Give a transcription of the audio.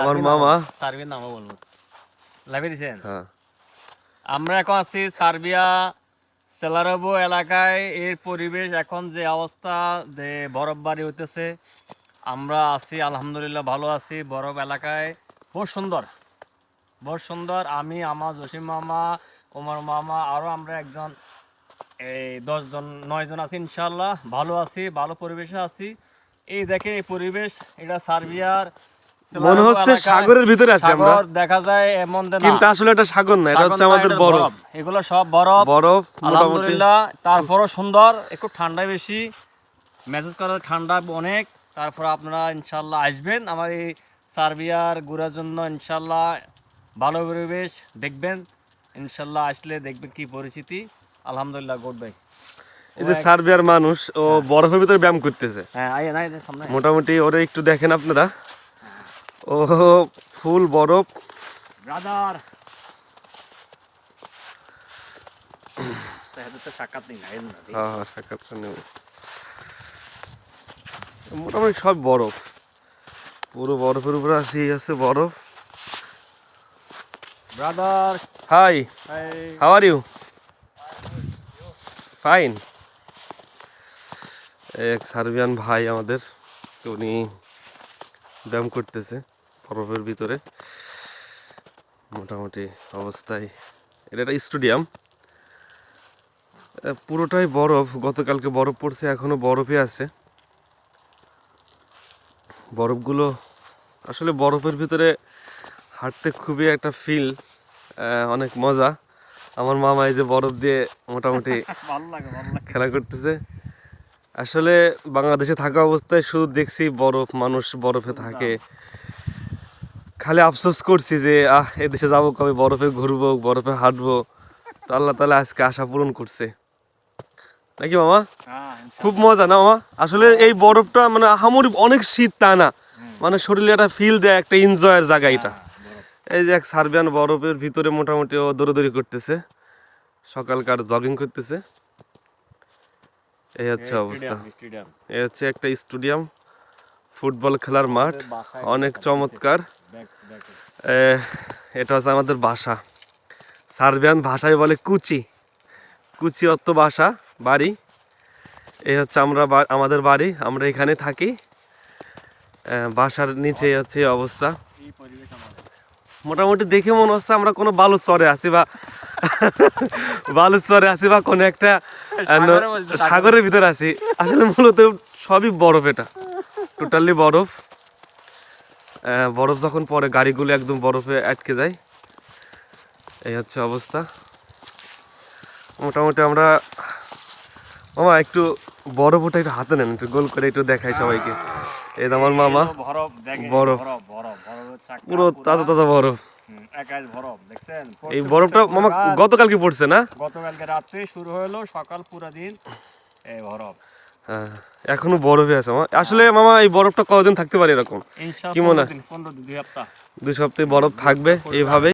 আমার মামা। সার্বিয়ার নামও বলব। লাভে দিছেন? হ্যাঁ। আমরা এখন আছি সার্বিয়া সেলারোবো এলাকায়। এর পরিবেশ এখন যে অবস্থা যে বরফ বাড়ি হইতেছে আমরা আছি আলহামদুলিল্লাহ ভালো আছি বরফ এলাকায়। বহু সুন্দর বহুত সুন্দর। আমি আমার জসিম মামা ওমর মামা আরও আমরা একজন এই দশজন নয়জন আছি ইনশাল্লাহ ভালো আছি ভালো পরিবেশে আছি। এই দেখে এই পরিবেশ এটা সার্বিয়ার মনে হচ্ছে সাগরের ভিতরে আছি আমরা। দেখা যায় এমন কিন্তু আসলে এটা সাগর না এটা হচ্ছে আমাদের বরফ। এগুলো সব বরফ। বরফ আলহামদুলিল্লাহ তারপরও সুন্দর একটু ঠান্ডা বেশি। মেসেজ করা ঠান্ডা অনেক তারপর আপনারা ইনশাল্লাহ আসবেন। আমার এই সার্বিয়ার ঘোরার জন্য ইনশাল্লাহ ভালো পরিবেশ দেখবেন। ইনশাল্লাহ আসলে দেখবেন কি পরিস্থিতি। আলহামদুলিল্লাহ গুড বাই। এই যে সার্বিয়ার মানুষ ও বরফের ভিতরে ব্যায়াম করতেছে। হ্যাঁ নাই মোটামুটি ওরে একটু দেখেন আপনারা। ও ফুল বরফ। ব্রাদার। হ্যাঁ হ্যাঁ মোটামুটি সব বরফ। পুরো বরফের উপরে আছে আছে বরফ। Brother. Hi. How are you fine এক সার্বিয়ান ভাই আমাদের উনি ব্যায়াম করতেছে বরফের ভিতরে। মোটামুটি অবস্থায়। এটা একটা স্টেডিয়াম। পুরোটাই বরফ। গতকালকে বরফ পড়ছে এখনও বরফই আছে। বরফগুলো আসলে বরফের ভিতরে হাঁটতে খুবই একটা ফিল অনেক মজা। আমার মামা এই যে বরফ দিয়ে মোটামুটি খেলা করতেছে। আসলে বাংলাদেশে থাকা অবস্থায় শুধু দেখছি বরফ মানুষ বরফে থাকে। খালি আফসোস করছি যে আহ এ দেশে যাব কবে? বরফে ঘুরবো বরফে হাঁটবো। তো আল্লাহ তালা আজকে আশা পূরণ করছে। নাকি মামা? হ্যাঁ খুব মজা না মামা? আসলে এই বরফটা মানে আহামরি অনেক শীত তা না। মানে শরীরে একটা ফিল দেয় একটা এনজয়ের জায়গা এটা। এই যে এক সার্বিয়ান বরফের ভিতরে মোটামুটি ও দৌড়দৌড়ি করতেছে। সকালকার জগিং করতেছে। এই হচ্ছে অবস্থা। এই হচ্ছে একটা স্টেডিয়াম ফুটবল খেলার মাঠ অনেক চমৎকার। এটা হচ্ছে আমাদের বাসা। সার্বিয়ান ভাষায় বলে কুচি। কুচি অর্থ বাসা বাড়ি। এই হচ্ছে আমরা আমাদের বাড়ি আমরা এখানে থাকি। বাসার নিচে হচ্ছে অবস্থা। মোটামুটি দেখে মনে হচ্ছে আমরা কোনো বালুর চরে আছি বা বালুর চরে আছি বা কোনো একটা সাগরের থাকি। সাগরের ভিতরে আছি। আসলে মূলত সবই বরফ এটা। টোটালি বরফ। বরফ যখন পরে গাড়িগুলো একদম বরফে আটকে যায়। এই হচ্ছে অবস্থা। মোটামুটি আমরা মামা একটু বরফ ওটা একটু হাতে নেন একটু গোল করে একটু দেখাই সবাইকে। এই তো আমার মামা। বরফ বরফ। পুরো। তাজা তাজা বরফ। একাই বরফ দেখছেন? এই বরফটা মামা গতকালকে পড়ছে না? গতকালকে রাত্রে শুরু হলো সকাল পুরো দিন এই বরফ। হ্যাঁ এখনও বরফে আছে মামা। আসলে মামা এই বরফটা কতদিন থাকতে পারে এরকম? কি মনে হয়? দুই সপ্তাহ। দুই সপ্তাহে বরফ থাকবে এইভাবে